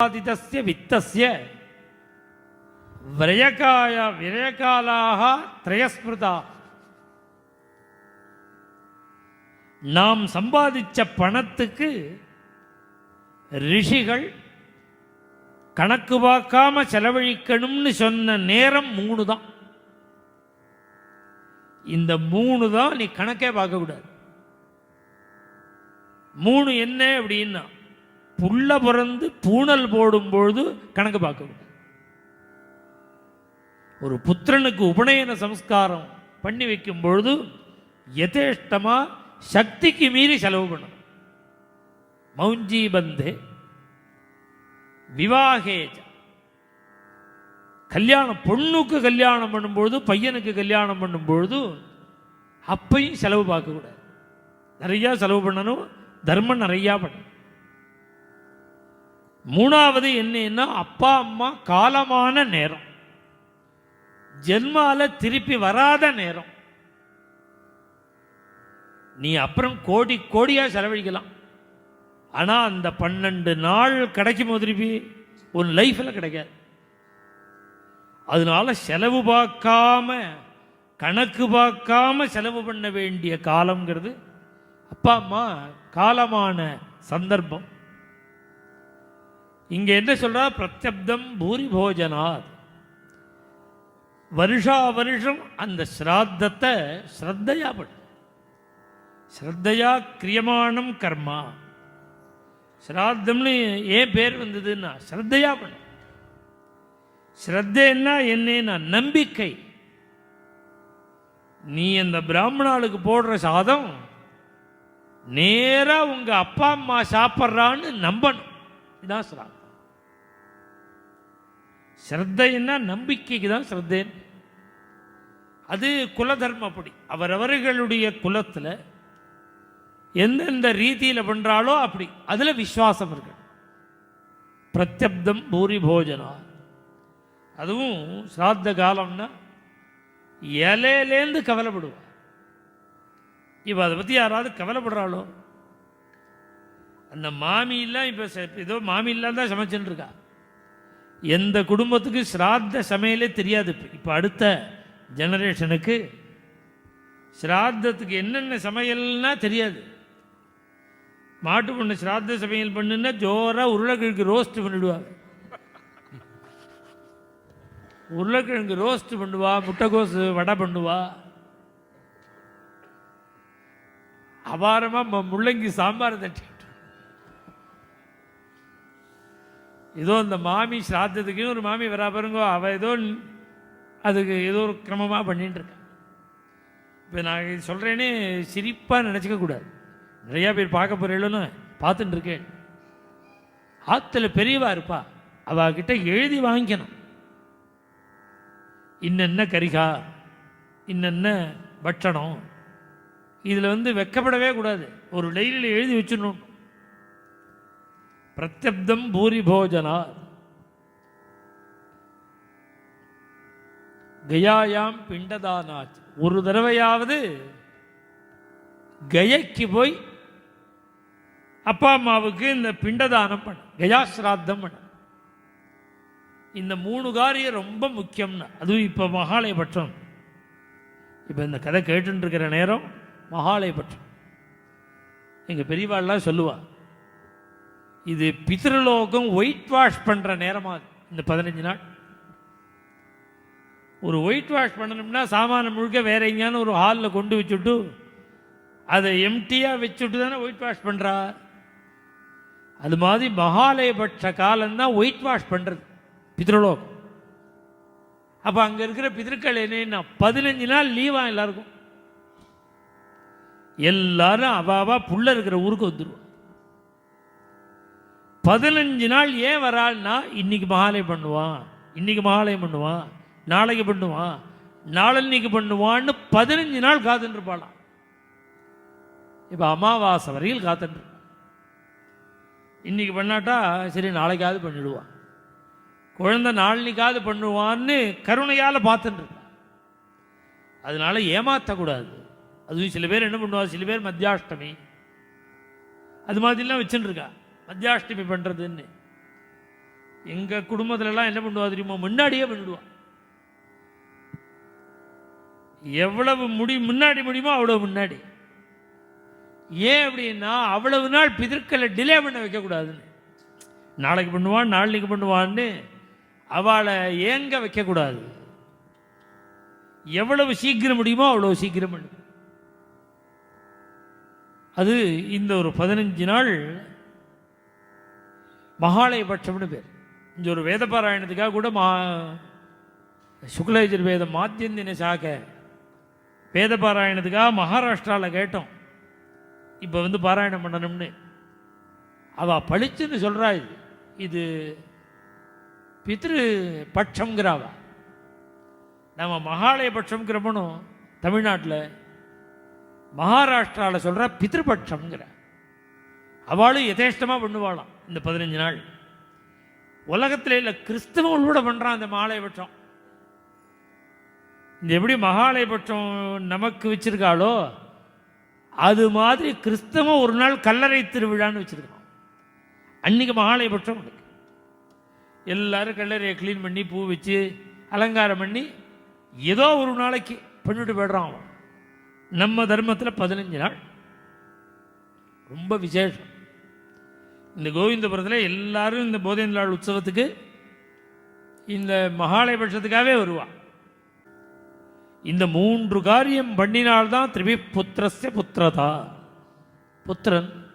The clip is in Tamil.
சம்பாதிதஸ்ய வித்தஸ்ய. விரயகாய விரயகாலாக திரயஸ்மிருதா. நாம் சம்பாதிச்ச பணத்துக்கு ரிஷிகள் கணக்கு பார்க்காம செலவழிக்கணும்னு சொன்ன நேரம் மூணு தான் இந்த மூணு தான் நீ கணக்கே பார்க்கக்கூடாது. மூணு என்ன அப்படின்னா புள்ள பிறந்து பூணல் போடும்பொழுது கணக்கு பார்க்கக்கூடாது ஒரு புத்திரனுக்கு உபநயன சம்ஸ்காரம் பண்ணி வைக்கும் பொழுது யதேஷ்டமா சக்திக்கு மீறி செலவு பண்ணும். மௌஞ்சி பந்தே விவாகேஜ கல்யாணம் பொண்ணுக்கு கல்யாணம் பண்ணும்பொழுது பையனுக்கு கல்யாணம் பண்ணும்பொழுது அப்பையும் செலவு பார்க்கக்கூடாது. நிறையா செலவு பண்ணணும் தர்மம் நிறையா பண்ணணும். மூணாவது என்னன்னா அப்பா அம்மா காலமான நேரம். ஜென்மால திருப்பி வராத நேரம். நீ அப்புறம் கோடி கோடியா செலவழிக்கலாம். ஆனா அந்த பன்னெண்டு நாள் கிடைக்குமோ திருப்பி? உன் லைஃப்ல கிடைக்காது. அதனால செலவு பார்க்காம கணக்கு பார்க்காம செலவு பண்ண வேண்டிய காலம்ங்கிறது அப்பா அம்மா காலமான சந்தர்ப்பம். இங்கே என்ன சொல்கிறா பிரத்யப்தம் பூரி போஜனாத் வருஷா வருஷம் அந்த ஸ்ராத்தத்தை ஸ்ரத்தையா பண்ணு ஸ்ரத்தையா கிரியமானம் கர்மா. ஸ்ராத்தம்னு ஏன் பேர் வந்ததுன்னா ஸ்ரத்தையா பண்ணு ஸ்ரத்தைன்னா என்னன்னா நம்பிக்கை. நீ அந்த பிராமணாளுக்கு போடுற சாதம் நேராக உங்கள் அப்பா அம்மா சாப்பிட்றான்னு நம்பணும். இதான் ஸ்ராத்தம் ஸ்ரத்தைன்னா நம்பிக்கைக்கு தான் ஸ்ரத்தேன். அது குலதர்மப்படி அவரவர்களுடைய குலத்தில் எந்தெந்த ரீதியில் பண்ணுறாளோ அப்படி. அதில் விசுவாசம் இருக்கு. பிரத்யப்தம் பூரி போஜனா அதுவும் சிராத்த காலம்னா இலையிலேருந்து கவலைப்படுவா. இப்போ அதை பற்றி யாராவது கவலைப்படுறாளோ? அந்த மாமியெல்லாம் இப்போ ஏதோ மாமியெல்லாம் தான் சமைச்சுன்னு இருக்கா. எந்த குடும்பத்துக்கு ஸ்ராத்த சமையலே தெரியாது. இப்போ இப்போ அடுத்த ஜெனரேஷனுக்கு சிராத்தத்துக்கு என்னென்ன சமையல்னால் தெரியாது. மாட்டு பொண்ணு சிராத்த சமையல் பண்ணுன்னா ஜோராக உருளைக்கிழங்கு ரோஸ்ட் பண்ணிடுவாங்க. உருளைக்கிழங்கு ரோஸ்ட் பண்ணுவா முட்டைகோசு வடை பண்ணுவா. அபாரமாக முள்ளங்கி சாம்பார் தட்டி ஏதோ அந்த மாமி சிராத்தத்துக்குன்னு ஒரு மாமி வரா பாருங்கோ அவள் ஏதோ அதுக்கு ஏதோ ஒரு கிரமமாக பண்ணிட்டுருக்கேன் இப்போ நான் இது சொல்கிறேனே சிரிப்பாக நினச்சிக்க கூடாது. நிறையா பேர் பார்க்க போகிறேன்னு பார்த்துட்டு இருக்கேன் ஆற்றுல பெரியவா இருப்பா அவகிட்ட எழுதி வாங்கிக்கணும். இன்னென்ன கரிகா இன்னென்ன பட்சணம் இதில் வந்து வெக்கப்படவே கூடாது. ஒரு டைரியில் எழுதி வச்சிடணும். பிரத்யப்தம் பூரி போஜனா கயாயாம் பிண்டதானாச். ஒரு தடவையாவது கயைக்கு போய் அப்பா அம்மாவுக்கு இந்த பிண்டதானம் பண்ண. கயாசிராத்தம் பண்ண. இந்த மூணு காரியம் ரொம்ப முக்கியம்னு அதுவும் இப்போ மகாலயபட்சம். இப்போ இந்த கதை கேட்டுருக்கிற நேரம் மகாலயபட்சம். எங்கள் பெரியவாள்லாம் சொல்லுவாள் இது பித்ருலோகம் ஒயிட் வாஷ் பண்ணுற நேரமாக இந்த பதினஞ்சு நாள். ஒரு ஒயிட் வாஷ் பண்ணணும்னா சாமானம் முழுக்க வேற எங்கேயான ஒரு ஹாலில் கொண்டு வச்சுட்டு அதை எம்டியாக வச்சுட்டு தானே ஒயிட் வாஷ் பண்ணுறா அது மாதிரி மகாலயபட்ச காலம்தான் ஒயிட் வாஷ் பண்ணுறது பித்ருலோகம். அப்போ அங்கே இருக்கிற பிதற்கள் என்னன்னா பதினஞ்சு நாள் லீவாக எல்லாருக்கும். எல்லாரும் அவாவா புள்ள இருக்கிற ஊருக்கு வந்துடுவோம் பதினஞ்சு நாள் ஏன் வராள்னா இன்னைக்கு மகாலயம் பண்ணுவான். இன்னைக்கு மகாலயம் பண்ணுவான். நாளைக்கு பண்ணுவான். நாளன்னைக்கு பண்ணுவான்னு பதினஞ்சு நாள் காத்துருப்பாளாம் இப்போ அமாவாசை வரையில் காத்துட்டு இன்னைக்கு பண்ணாட்டா சரி நாளைக்காவது பண்ணிடுவான். குழந்தை நாளைக்காவது பண்ணுவான்னு கருணையால் பார்த்துட்டு அதனால ஏமாற்றக்கூடாது அதுவும் சில பேர் என்ன பண்ணுவார் சில பேர் மத்தியாஷ்டமி. அது மாதிரிலாம் வச்சுட்டுருக்கா மத்தியாஷ்டமி பண்ணுறதுன்னு எங்கள் குடும்பத்துலலாம் என்ன பண்ணுவா தெரியுமா? முன்னாடியே பண்ணிடுவான் எவ்வளவு முடி முன்னாடி முடியுமோ அவ்வளோ முன்னாடி. ஏன் அப்படின்னா அவ்வளவு நாள் பிதற்களை டிலே பண்ண வைக்கக்கூடாதுன்னு. நாளைக்கு பண்ணுவான் நாளைக்கு பண்ணுவான்னு அவளை ஏங்க வைக்கக்கூடாது? எவ்வளவு சீக்கிரம் முடியுமோ அவ்வளோ சீக்கிரம் பண்ணு அது இந்த ஒரு பதினஞ்சு நாள் மகாலயபட்சம்னு பேர். இங்க ஒரு வேத பாராயணத்துக்காக கூட மா சுக்லயஜர் வேதம் மாத்தியந்தின சாக்க வேத பாராயணத்துக்காக மகாராஷ்டிராவில் கேட்டோம். இப்போ வந்து பாராயணம் பண்ணணும்னு. அவள் பளிச்சுன்னு சொல்கிறா இது. இது பித்ரு பட்சங்கிறாவ நம்ம மகாலய பட்சம்ங்கிறப்பனும் தமிழ்நாட்டில் மகாராஷ்டிராவில் சொல்கிற பித்ருபட்சம்ங்கிற. அவளும் யதேஷ்டமாக பண்ணுவாளாம். இந்த பதினஞ்சு நாள். உலகத்தில் இல்லை கிறிஸ்தவன் கூட பண்ணுறான் இந்த மகாலயபட்சம் இந்த எப்படி மகாலயபட்சம் நமக்கு வச்சுருக்காளோ அது மாதிரி கிறிஸ்தவம் ஒரு நாள் கல்லறை திருவிழான்னு வச்சுருக்கோம் அன்னைக்கு மகாலயபட்சம் உனக்கு எல்லாரும் கல்லறையை க்ளீன் பண்ணி பூ வச்சு அலங்காரம் பண்ணி ஏதோ ஒரு நாளைக்கு பண்ணிட்டு போய்டுறான் அவன். நம்ம தர்மத்தில் பதினஞ்சு நாள். ரொம்ப விசேஷம். இந்த கோவிந்தபுரத்தில் எல்லாரும் இந்த போதேந்திராள் உற்சவத்துக்கு இந்த மகாலயபட்சத்துக்காகவே வருவாள் இந்த மூன்று காரியம் பண்ணினால்தான் திருப்பி புத்திரஸ்ய புத்திரதா. புத்திரன்.